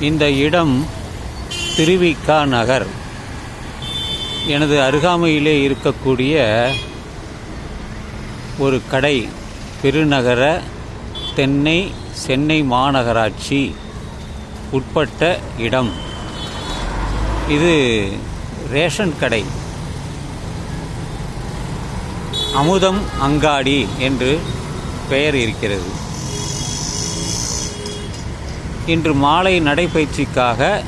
இந்த இடம் திருவிக்கா நகர். எனது அருகாமையிலே இருக்கக்கூடிய ஒரு கடை பெருநகர தென்னை சென்னை மாநகராட்சி உட்பட்ட இடம். இது ரேஷன் கடை. அமுதம் அங்காடி என்று பெயர் இருக்கிறது. இன்று மாலை நடைப்பயிற்சிக்காக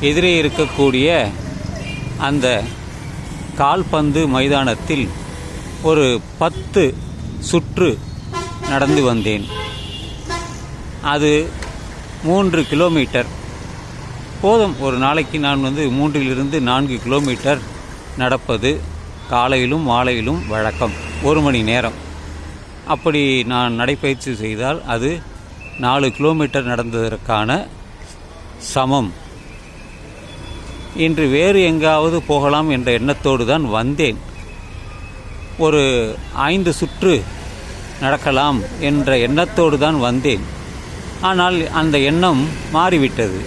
எதிரே இருக்கக்கூடிய அந்த கால்பந்து மைதானத்தில் ஒரு பத்து சுற்று நடந்து வந்தேன். அது மூன்று கிலோமீட்டர். போதும் ஒரு நாளைக்கு நான் வந்து மூன்றிலிருந்து நான்கு கிலோமீட்டர் நடப்பது காலையிலும் மாலையிலும் வழக்கம். ஒரு மணி நேரம். அப்படி நான் நடைப்பயிற்சி செய்தால் அது நாலு கிலோமீட்டர் நடந்ததற்கான சமம். இன்று வேறு எங்காவது போகலாம் என்ற எண்ணத்தோடு தான் வந்தேன். ஒரு ஐந்து சுற்று நடக்கலாம் என்ற எண்ணத்தோடு தான் வந்தேன். ஆனால் அந்த எண்ணம் மாறிவிட்டது.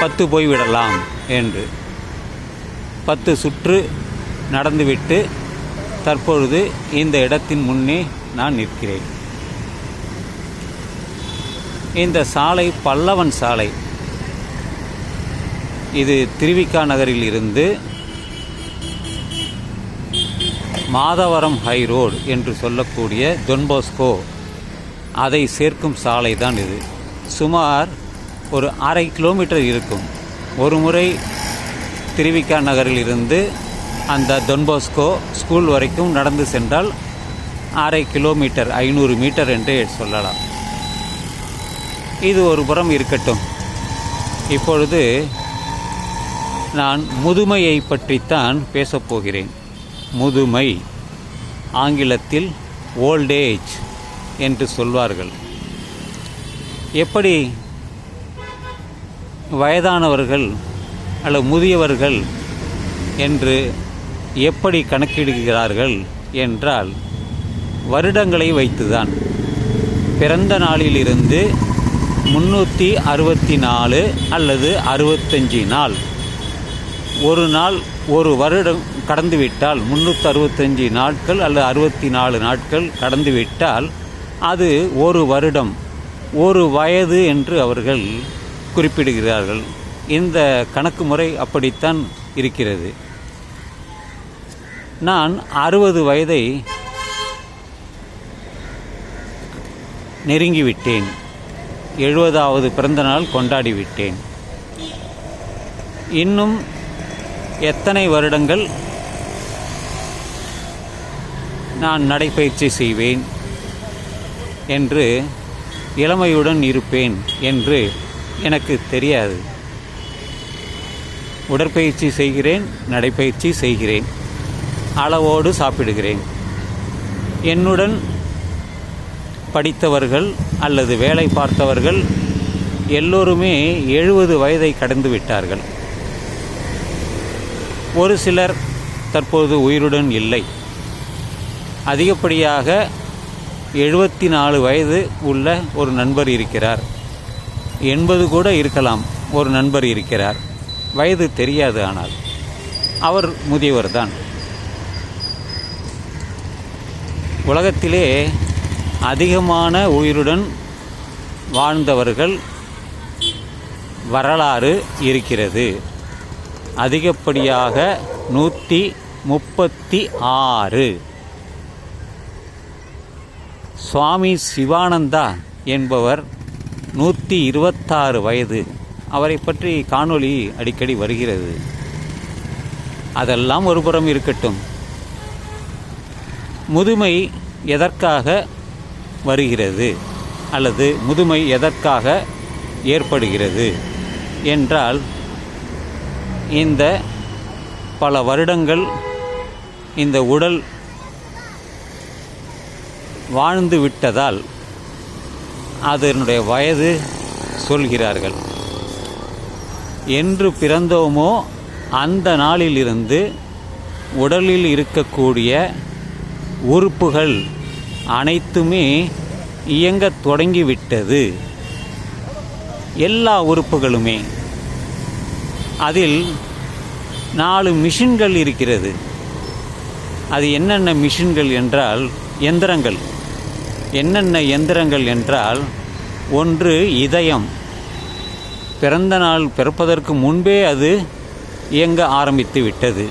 பத்து போய்விடலாம் என்று. பத்து சுற்று நடந்துவிட்டு தற்பொழுது இந்த இடத்தின் முன்னே நான் நிற்கிறேன். இந்த சாலை பல்லவன் சாலை. இது திருவிக்கா நகரில் இருந்து மாதவரம் ஹை ரோடு என்று சொல்லக்கூடிய தொன்போஸ்கோ அதை சேர்க்கும் சாலை தான் இது. சுமார் ஒரு அரை கிலோமீட்டர் இருக்கும். ஒரு முறை திருவிக்கா நகரில் இருந்து அந்த தொன்போஸ்கோ ஸ்கூல் வரைக்கும் நடந்து சென்றால் அரை கிலோமீட்டர் ஐநூறு மீட்டர் என்றே சொல்லலாம். இது ஒரு புறம் இருக்கட்டும். இப்பொழுது நான் முதுமையை பற்றித்தான் பேசப்போகிறேன் முதுமை ஆங்கிலத்தில் ஓல்டேஜ் என்று சொல்வார்கள். எப்படி வயதானவர்கள் அல்லது முதியவர்கள் என்று எப்படி கணக்கிடுகிறார்கள் என்றால் வருடங்களை வைத்துதான். பிறந்த நாளிலிருந்து முன்னூற்றி அறுபத்தி நாலு அல்லது அறுபத்தஞ்சி நாள். ஒரு நாள் ஒரு வருடம் கடந்துவிட்டால் முந்நூற்றி அறுபத்தஞ்சி நாட்கள் அல்லது அறுபத்தி நாலு நாட்கள் கடந்துவிட்டால் அது ஒரு வருடம் ஒரு வயது என்று அவர்கள் குறிப்பிடுகிறார்கள். இந்த கணக்கு முறை அப்படித்தான் இருக்கிறது. நான் அறுபது வயதை நெருங்கிவிட்டேன். எழுபதாவது பிறந்தநாள் கொண்டாடிவிட்டேன். இன்னும் எத்தனை வருடங்கள் நான் நடைப்பயிற்சி செய்வேன் என்று இளமையுடன் இருப்பேன் என்று எனக்கு தெரியாது. உடற்பயிற்சி செய்கிறேன் நடைப்பயிற்சி செய்கிறேன். அளவோடு சாப்பிடுகிறேன். என்னுடன் படித்தவர்கள் அல்லது வேலை பார்த்தவர்கள் எல்லோருமே எழுபது வயதை கடந்து விட்டார்கள். ஒரு சிலர் தற்போது உயிருடன் இல்லை. அதிகப்படியாக எழுபத்தி நாலு வயது உள்ள ஒரு நண்பர் இருக்கிறார். எண்பது கூட இருக்கலாம் ஒரு நண்பர் இருக்கிறார். வயது தெரியாது ஆனால். அவர் முதியவர் தான் உலகத்திலே அதிகமான உயிருடன் வாழ்ந்தவர்கள் வரலாறு இருக்கிறது. அதிகப்படியாக நூற்றி முப்பத்தி ஆறு. சுவாமி சிவானந்தா என்பவர் நூற்றி இருபத்தாறு வயது. அவரை பற்றி காணொளி அடிக்கடி வருகிறது. அதெல்லாம் ஒருபுறம் இருக்கட்டும். முதுமை எதற்காக வருகிறது அல்லது முதுமை எதற்காக ஏற்படுகிறது என்றால் இந்த பல வருடங்கள் இந்த உடல் வாழ்ந்து விட்டதால் அதனுடைய வயது சொல்கிறார்கள். என்று பிறந்தோமோ அந்த நாளிலிருந்து உடலில் இருக்கக்கூடிய உறுப்புகள் அனைத்துமே இயங்கத் தொடங்கிவிட்டது. எல்லா உறுப்புகளுமே. அதில் நாலு மிஷின்கள் இருக்கிறது. அது என்னென்ன மிஷின்கள் என்றால் எந்திரங்கள். என்னென்ன எந்திரங்கள் என்றால் ஒன்று இதயம். பிறந்த நாள் பிறப்பதற்கு முன்பே அது இயங்க ஆரம்பித்து விட்டது.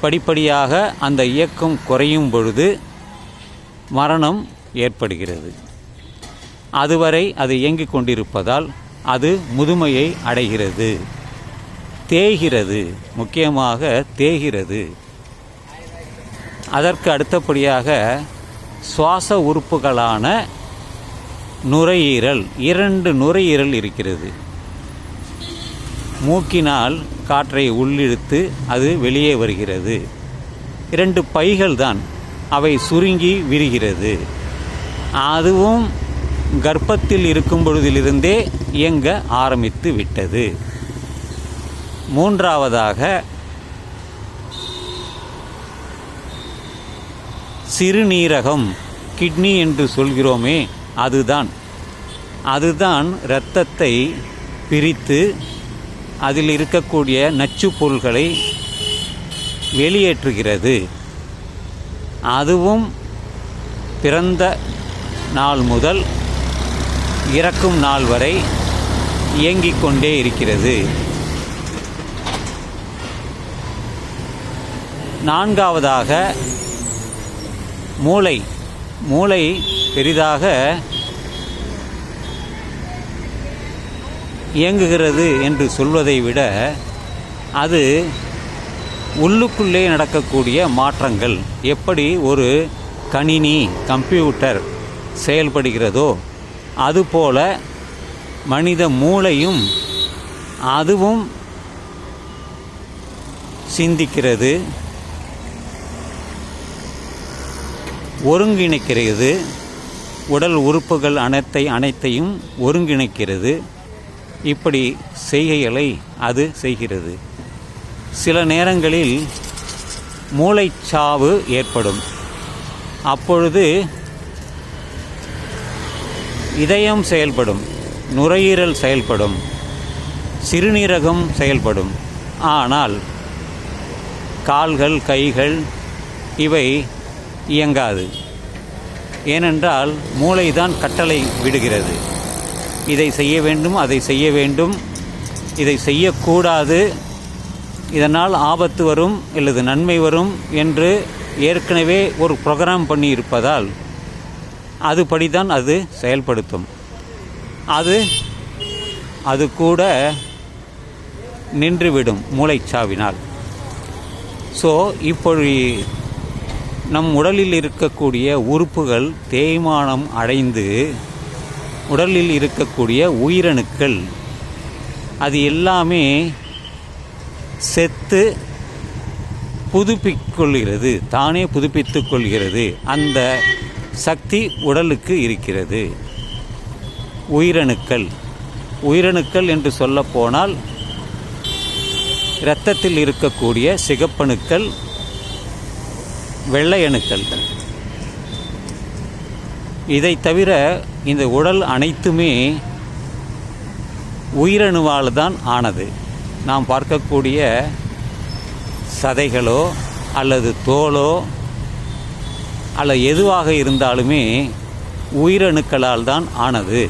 படிப்படியாக அந்த இயக்கம் குறையும் பொழுது மரணம் ஏற்படுகிறது. அதுவரை அது இயங்கிக் கொண்டிருப்பதால் அது முதுமையை அடைகிறது. தேய்கிறது முக்கியமாக தேய்கிறது. அதற்கு அடுத்தபடியாக சுவாச உறுப்புகளான நுரையீரல் இரண்டு நுரையீரல் இருக்கிறது. மூக்கினால் காற்றை உள்ளிழுத்து அது வெளியே வருகிறது. இரண்டு பைகள் தான் அவை சுருங்கி விரிகிறது. அதுவும் கர்ப்பத்தில் இருக்கும் பொழுதிலிருந்தே இயங்க ஆரம்பித்து விட்டது. மூன்றாவதாக சிறுநீரகம் கிட்னி என்று சொல்கிறோமே அதுதான். அதுதான் இரத்தத்தை பிரித்து அதில் இருக்கக்கூடிய நச்சுப் பொருள்களை வெளியேற்றுகிறது. அதுவும் பிறந்த நாள் முதல் இறக்கும் நாள் வரை இயங்கிக் கொண்டே இருக்கிறது. நான்காவதாக மூளை. மூளை பெரிதாக இயங்குகிறது என்று சொல்வதை விட அது உள்ளுக்குள்ளே நடக்கக்கூடிய மாற்றங்கள் எப்படி ஒரு கணினி கம்ப்யூட்டர் செயல்படுகிறதோ அதுபோல மனித மூளையும் அதுவும் சிந்திக்கிறது ஒருங்கிணைக்கிறது உடல் உறுப்புகள் அனைத்தை அனைத்தையும் ஒருங்கிணைக்கிறது. இப்படி செய்கைகளை அது செய்கிறது. சில நேரங்களில் மூளைச்சாவு ஏற்படும். அப்பொழுது இதயம் செயல்படும் நுரையீரல் செயல்படும் சிறுநீரகம் செயல்படும். ஆனால் கால்கள் கைகள் இவை இயங்காது. ஏனென்றால் மூளைதான் கட்டளை விடுகிறது. இதை செய்ய வேண்டும் அதை செய்ய வேண்டும். இதை செய்யக்கூடாது. இதனால் ஆபத்து வரும் அல்லது நன்மை வரும் என்று ஏற்கனவே ஒரு ப்ரோக்ராம் பண்ணி இருப்பதால் அதுபடிதான் அது செயல்படுத்தும். அது அது கூட நின்றுவிடும் மூளைச்சாவினால். ஸோ இப்பொழி நம் உடலில் இருக்கக்கூடிய உறுப்புகள் தேய்மானம் அடைந்து உடலில் இருக்கக்கூடிய உயிரணுக்கள் அது எல்லாமே செத்து புதுப்பிக்கொள்கிறது தானே புதுப்பித்து கொள்கிறது அந்த சக்தி உடலுக்கு இருக்கிறது. உயிரணுக்கள். உயிரணுக்கள் என்று சொல்லப்போனால் இரத்தத்தில் இருக்கக்கூடிய சிகப்பணுக்கள் வெள்ளையணுக்கள். இதை தவிர இந்த உடல் அனைத்துமே உயிரணுவால் தான் ஆனது. நாம் பார்க்கக்கூடிய சதைகளோ அல்லது தோலோ அல்ல எதுவாக இருந்தாலுமே உயிரணுக்களால் தான் ஆனது.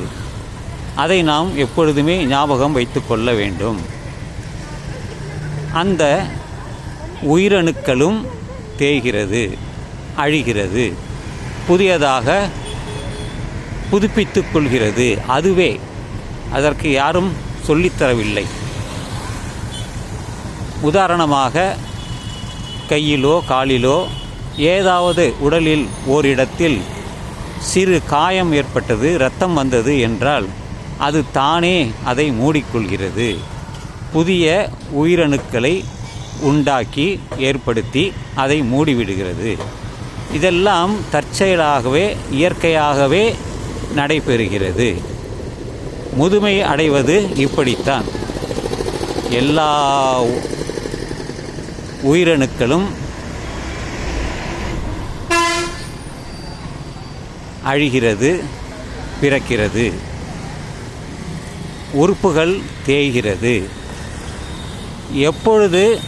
அதை நாம் எப்பொழுதுமே ஞாபகம் வைத்து கொள்ள வேண்டும். அந்த உயிரணுக்களும் தேய்கிறது அழிகிறது புதியதாக புதுப்பித்து கொள்கிறது. அதுவே. அதற்கு யாரும் சொல்லித்தரவில்லை உதாரணமாக கையிலோ காலிலோ ஏதாவது உடலில் ஓரிடத்தில் சிறு காயம் ஏற்பட்டது இரத்தம் வந்தது என்றால் அது தானே அதை மூடிக்கொள்கிறது. புதிய உயிரணுக்களை உண்டாக்கி ஏற்படுத்தி அதை மூடிவிடுகிறது. இதெல்லாம் தற்செயலாகவே இயற்கையாகவே நடைபெறுகிறது. முதுமை அடைவது இப்படித்தான். எல்லா உயிரணுக்களும் அழிகிறது பிறக்கிறது. உறுப்புகள் தேய்கிறது. எப்பொழுது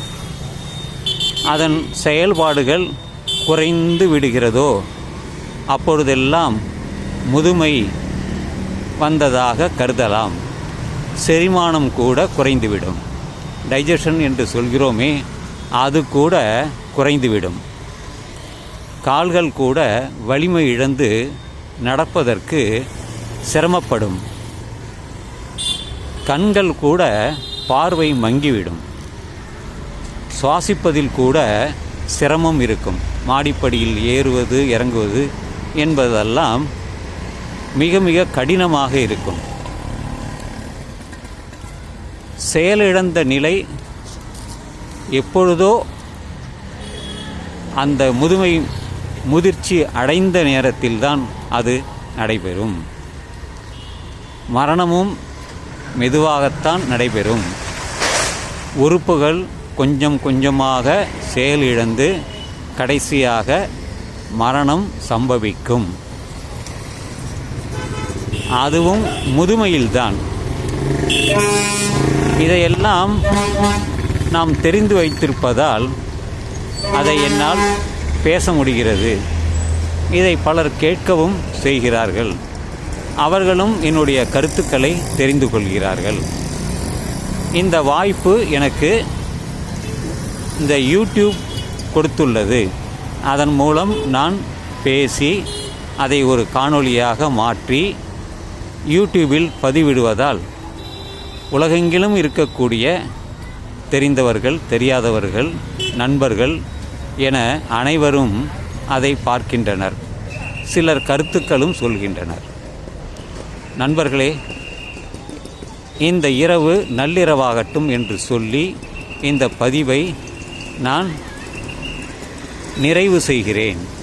அதன் செயல்பாடுகள் குறைந்து விடுகிறதோ அப்பொழுதெல்லாம் முதுமை வந்ததாக கருதலாம். செரிமானம் கூட குறைந்துவிடும். டைஜஷன் என்று சொல்கிறோமே அது கூட குறைந்துவிடும். கால்கள் கூட வலிமை இழந்து நடப்பதற்கு சிரமப்படும். கண்கள் கூட பார்வை மங்கிவிடும். சுவாசிப்பதில் கூட சிரமம் இருக்கும். மாடிப்படியில் ஏறுவது இறங்குவது என்பதெல்லாம் மிக மிக கடினமாக இருக்கும். செயலிழந்த நிலை எப்பொழுதோ அந்த முதுமை முதிர்ச்சி அடைந்த நேரத்தில்தான் அது நடைபெறும். மரணமும் மெதுவாகத்தான் நடைபெறும். உறுப்புகள் கொஞ்சம் கொஞ்சமாக செயலிழந்து கடைசியாக மரணம் சம்பவிக்கும். அதுவும் முதுமையில்தான். இதையெல்லாம் நாம் தெரிந்து வைத்திருப்பதால் அதை என்னால் பேச முடிகிறது. இதை பலர் கேட்கவும் செய்கிறார்கள். அவர்களும் என்னுடைய கருத்துக்களை தெரிந்து கொள்கிறார்கள். இந்த வாய்ப்பு எனக்கு இந்த யூடியூப் கொடுத்துள்ளது. அதன் மூலம் நான் பேசி அதை ஒரு காணொளியாக மாற்றி யூடியூபில் பதிவிடுவதால் உலகெங்கிலும் இருக்கக்கூடிய தெரிந்தவர்கள் தெரியாதவர்கள் நண்பர்கள் என அனைவரும் அதை பார்க்கின்றனர். சிலர் கருத்துக்களும் சொல்கின்றனர். நண்பர்களே இந்த இரவு நள்ளிரவாகட்டும் என்று சொல்லி இந்த பதிவை நான் நிறைவு செய்கிறேன்.